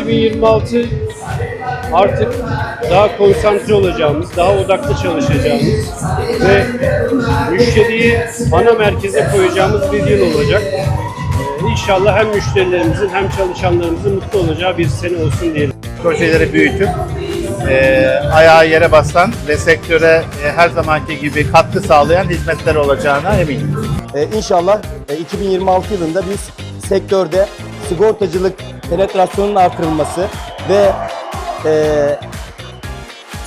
2026 artık daha konsantre olacağımız, daha odaklı çalışacağımız ve müşteriyi ana merkeze koyacağımız bir yıl olacak. Ee, İnşallah hem müşterilerimizin hem çalışanlarımızın mutlu olacağı bir sene olsun diyelim. projeleri büyütüp e, ayağı yere basan ve sektöre e, her zamanki gibi katkı sağlayan hizmetler olacağına eminim. Ee, inşallah e, 2026 yılında biz sektörde sigortacılık penetrasyonunun artırılması ve e,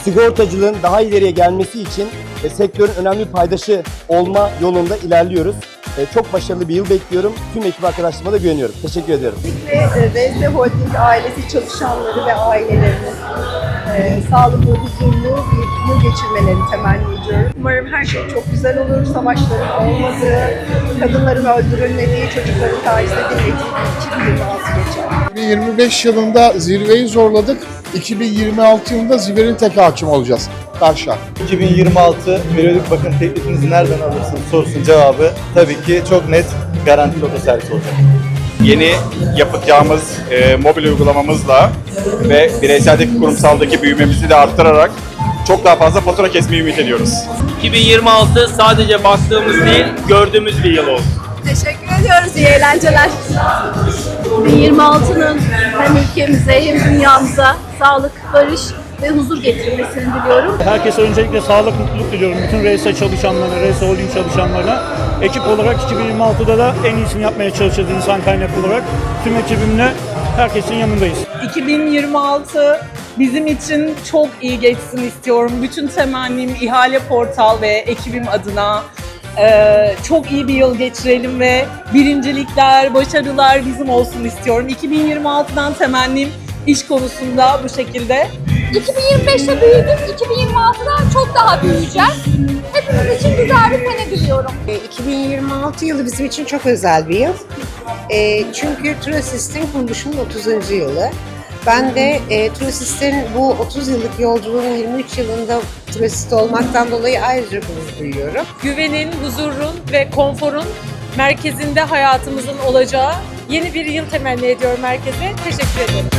sigortacılığın daha ileriye gelmesi için e, sektörün önemli paydaşı olma yolunda ilerliyoruz. E, çok başarılı bir yıl bekliyorum. Tüm ekip arkadaşlarıma da güveniyorum. Teşekkür ediyorum. ve VS Holding ailesi çalışanları ve ailelerinin e, sağlıklı, huzurlu bir yıl geçirmelerini temenni ediyorum. Umarım her şey çok güzel olur. Savaşların olmadığı, kadınların öldürülmediği, çocukların 2026 geçer. 2025 yılında zirveyi zorladık. 2026 yılında zirvenin tek hakim olacağız. Karşılar. 2026 periyodik bakım teklifinizi nereden alırsınız sorusunun cevabı tabii ki çok net garanti oto servis olacak. yeni yapacağımız e, mobil uygulamamızla ve bireyseldeki kurumsaldaki büyümemizi de arttırarak çok daha fazla fatura kesmeyi ümit ediyoruz. 2026 sadece baktığımız değil, gördüğümüz bir yıl olsun. Teşekkür ediyoruz. İyi eğlenceler. 2026'nın hem ülkemize hem dünyamıza sağlık, barış ve huzur getirmesini diliyorum. Herkese öncelikle sağlık, mutluluk diliyorum. Bütün RSA çalışanlarına, RSA Holding çalışanlarına. Ekip olarak 2026'da da en iyisini yapmaya çalışacağız insan kaynaklı olarak. Tüm ekibimle herkesin yanındayız. 2026 bizim için çok iyi geçsin istiyorum. Bütün temennim ihale portal ve ekibim adına eee, çok iyi bir yıl geçirelim ve birincilikler, başarılar bizim olsun istiyorum. 2026'dan temennim iş konusunda bu şekilde. 2025'te büyüdük, 2026'da çok daha büyüyeceğiz. Hepimiz için güzel bir sene diliyorum. 2026 yılı bizim için çok özel bir yıl. E, çünkü Trasist'in kuruluşunun 30. yılı. Ben de e, Trasist'in bu 30 yıllık yolculuğun 23 yılında Trasist olmaktan dolayı ayrıca gurur duyuyorum. Güvenin, huzurun ve konforun merkezinde hayatımızın olacağı yeni bir yıl temenni ediyorum herkese. Teşekkür ederim.